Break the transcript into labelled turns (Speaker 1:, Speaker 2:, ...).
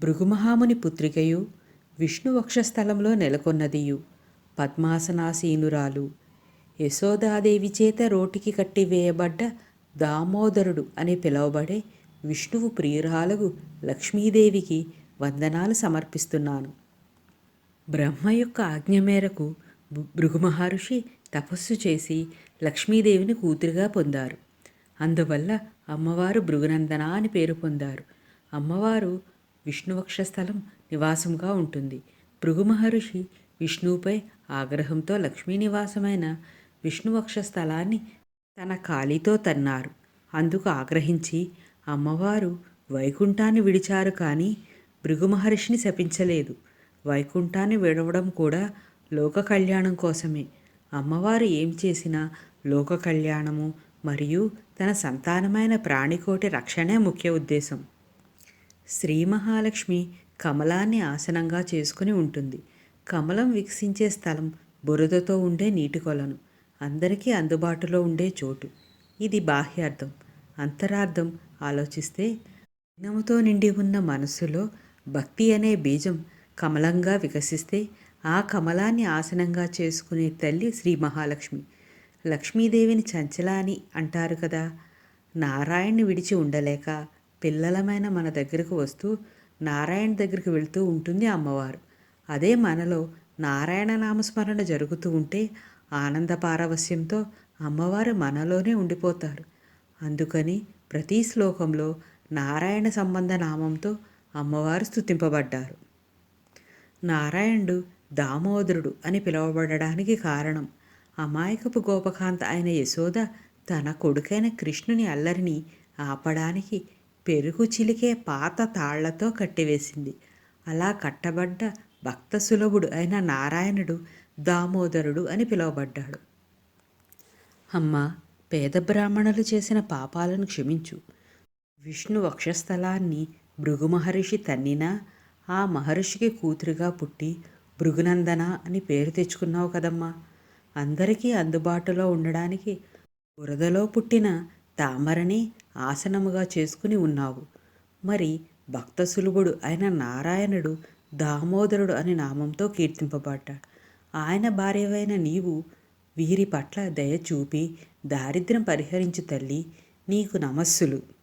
Speaker 1: భృగుమహాముని పుత్రికయు విష్ణు వక్షస్థలంలో నెలకొన్నదియు పద్మాసనాసీనురాలు. యశోదాదేవి చేత రోటికి కట్టివేయబడ్డ దామోదరుడు అని పిలువబడే విష్ణువు ప్రియురాలకు లక్ష్మీదేవికి వందనాలు సమర్పిస్తున్నాను. బ్రహ్మ యొక్క ఆజ్ఞ మేరకు భృగుమహర్షి భృగు మహర్షి తపస్సు చేసి లక్ష్మీదేవిని కూతురుగా పొందారు. అందువల్ల అమ్మవారు భృగునందన అని పేరు పొందారు. అమ్మవారు విష్ణువక్షస్థలం నివాసంగా ఉంటుంది. భృగు మహర్షి విష్ణువుపై ఆగ్రహంతో లక్ష్మీ నివాసమైన విష్ణువక్ష స్థలాన్ని తన కాలితో తన్నారు. అందుకు ఆగ్రహించి అమ్మవారు వైకుంఠాన్ని విడిచారు కానీ భృగు మహర్షిని శపించలేదు. వైకుంఠాన్ని విడవడం కూడా లోక కళ్యాణం కోసమే. అమ్మవారు ఏం చేసినా లోక కళ్యాణము మరియు తన సంతానమైన ప్రాణికోటి రక్షణే ముఖ్య ఉద్దేశం. శ్రీ మహాలక్ష్మి కమలాన్ని ఆసనంగా చేసుకుని ఉంటుంది. కమలం వికసించే స్థలం బురదతో ఉండే నీటి కొలను అందరికీ అందుబాటులో ఉండే చోటు. ఇది బాహ్యార్థం. అంతరార్థం ఆలోచిస్తే జ్ఞానముతో నిండి ఉన్న మనస్సులో భక్తి అనే బీజం కమలంగా వికసిస్తే ఆ కమలాన్ని ఆసనంగా చేసుకునే తల్లి శ్రీ మహాలక్ష్మి. లక్ష్మీదేవిని చంచల అని అంటారు కదా. నారాయణ్ణి విడిచి ఉండలేక పిల్లలమైన మన దగ్గరకు వస్తూ నారాయణ దగ్గరికి వెళ్తూ ఉంటుంది అమ్మవారు. అదే మనలో నారాయణ నామస్మరణ జరుగుతూ ఉంటే ఆనంద పారవస్యంతో అమ్మవారు మనలోనే ఉండిపోతారు. అందుకని ప్రతి శ్లోకంలో నారాయణ సంబంధ నామంతో అమ్మవారు స్తుతింపబడ్డారు. నారాయణుడు దామోదరుడు అని పిలువబడడానికి కారణం అమాయకపు గోపకాంత అయిన యశోద తన కొడుకైన కృష్ణుని అల్లరిని ఆపడానికి పెరుగు చిలికే పాత తాళ్ళతో కట్టివేసింది. అలా కట్టబడ్డ భక్త సులభుడు అయిన నారాయణుడు దామోదరుడు అని పిలువబడ్డాడు. అమ్మ పేద బ్రాహ్మణులు చేసిన పాపాలను క్షమించు. విష్ణు వక్షస్థలాన్ని భృగు మహర్షి తన్నినా ఆ మహర్షికి కూతురుగా పుట్టి భృగునందన అని పేరు తెచ్చుకున్నావు కదమ్మా. అందరికీ అందుబాటులో ఉండడానికి బురదలో పుట్టిన తామరని ఆసనముగా చేసుకుని ఉన్నావు. మరి భక్త సులభుడు అయిన నారాయణుడు దామోదరుడు అనే నామంతో కీర్తింపబడ్డాడు ఆయన భార్యవైన నీవు వీరి పట్ల దయ చూపి దారిద్ర్యం పరిహరించు తల్లి నీకు నమస్సులు.